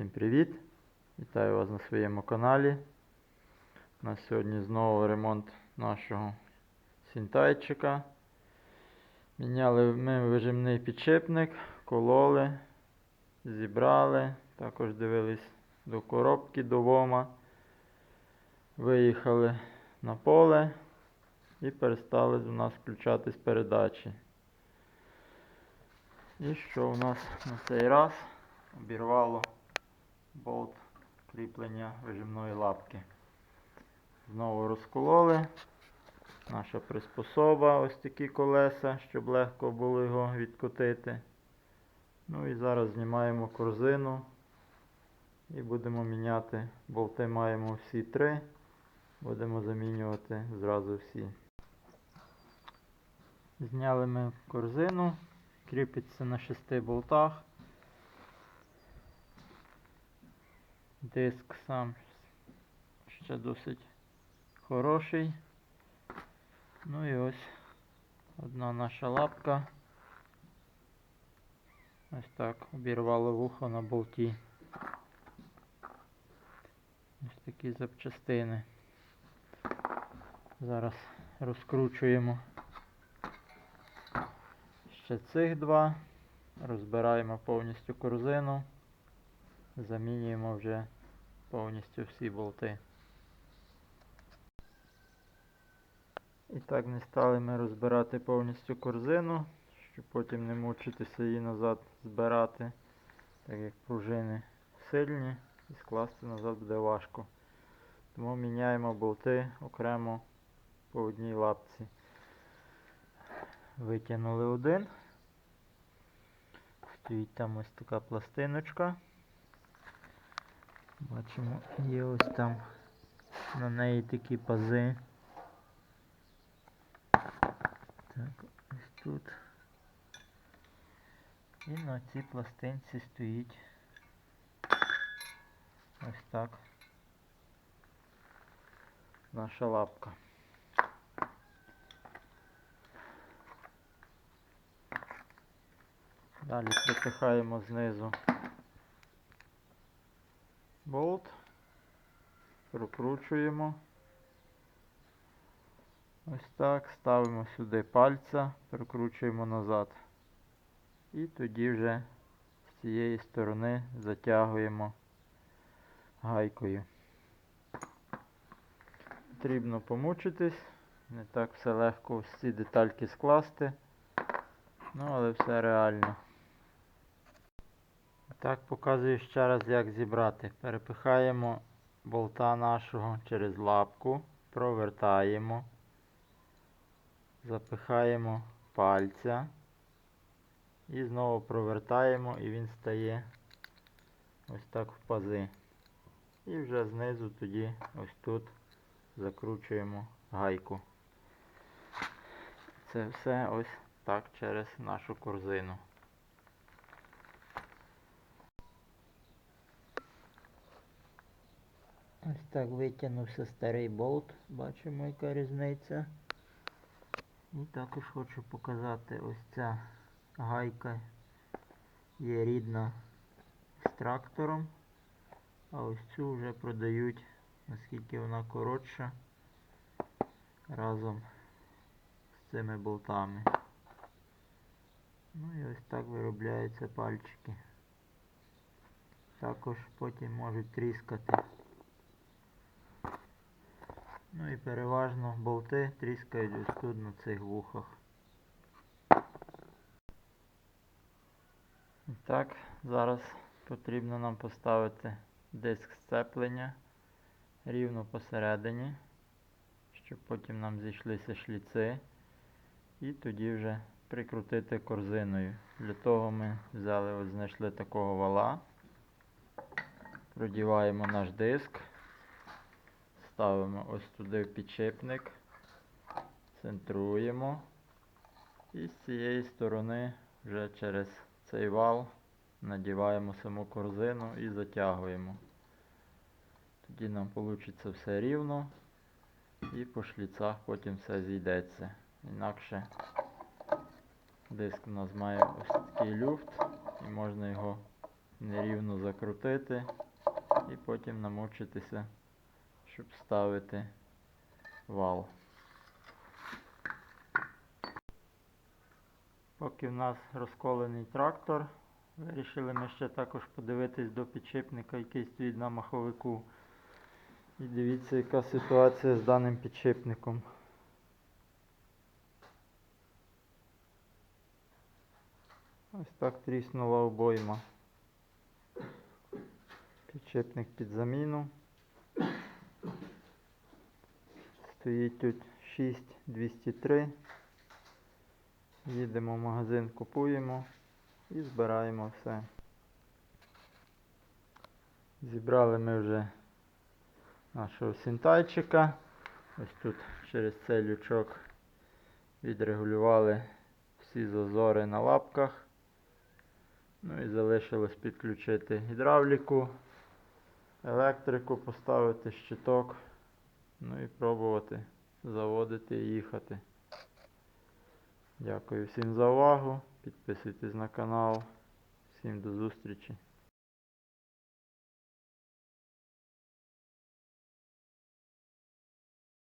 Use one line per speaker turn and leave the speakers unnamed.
Всім привіт! Вітаю вас на своєму каналі. У нас сьогодні знову ремонт нашого сінтайчика. Міняли ми вижимний підшипник, кололи, зібрали, також дивились до коробки, до вома. Виїхали на поле і перестали у нас включатись передачі. І що у нас на цей раз обірвало болт кріплення вижимної лапки. Знову розкололи. Наша приспособа, ось такі колеса, щоб легко було його відкотити. Ну і зараз знімаємо корзину і будемо міняти. Болти маємо всі три. Будемо замінювати зразу всі. Зняли ми корзину, кріпиться на шести болтах. Диск сам ще досить хороший. Ну і ось одна наша лапка. Ось так обірвало вухо на болті. Ось такі запчастини. Зараз розкручуємо ще цих два. Розбираємо повністю корзину. Замінюємо вже повністю всі болти. І так не стали ми розбирати повністю корзину, щоб потім не мучитися її назад збирати, так як пружини сильні і скласти назад буде важко. Тому міняємо болти окремо по одній лапці. Витягнули один. Стоїть там ось така пластиночка. Бачимо, є ось там на неї такі пази. Так, ось тут. І на цій пластинці стоїть ось так наша лапка. Далі припихаємо знизу болт, прокручуємо. Ось так, ставимо сюди пальця, прокручуємо назад. І тоді вже з цієї сторони затягуємо гайкою. Потрібно помучитись, не так все легко ось ці детальки скласти. Ну, але все реально. Так, показую ще раз, як зібрати. Перепихаємо болта нашого через лапку, провертаємо, запихаємо пальця і знову провертаємо і він стає ось так в пази. І вже знизу тоді ось тут закручуємо гайку. Це все ось так через нашу корзину. Ось так витягнувся старий болт, бачимо яка різниця. І також хочу показати ось ця гайка є рідна з трактором, а ось цю вже продають, наскільки вона коротша, разом з цими болтами. Ну і ось так виробляються пальчики. Також потім можуть тріскати. Ну і переважно болти тріскають ось тут на цих вухах. І Так, зараз потрібно нам поставити диск сцеплення рівно посередині, щоб потім нам зійшлися шліци. І тоді вже прикрутити корзиною. Для того ми взяли, ось знайшли такого вала, продіваємо наш диск. Ставимо ось туди в підшипник, центруємо і з цієї сторони вже через цей вал надіваємо саму корзину і затягуємо. Тоді нам вийде все рівно і по шліцах потім все зійдеться. Інакше диск у нас має ось такий люфт і можна його нерівно закрутити і потім намучитися, щоб ставити вал. Поки в нас розколений трактор, вирішили ми ще також подивитись до підшипника, який стоїть на маховику. І дивіться, яка ситуація з даним підшипником. Ось так тріснула обойма. Підшипник під заміну. Стоїть тут 6203. Їдемо в магазин, купуємо і збираємо все. Зібрали ми вже нашого синтайчика. Ось тут через цей лючок відрегулювали всі зазори на лапках. Ну і залишилось підключити гідравліку, електрику, поставити щиток, ну і пробувати заводити і їхати. Дякую всім за увагу. Підписуйтесь на канал. Всім до зустрічі.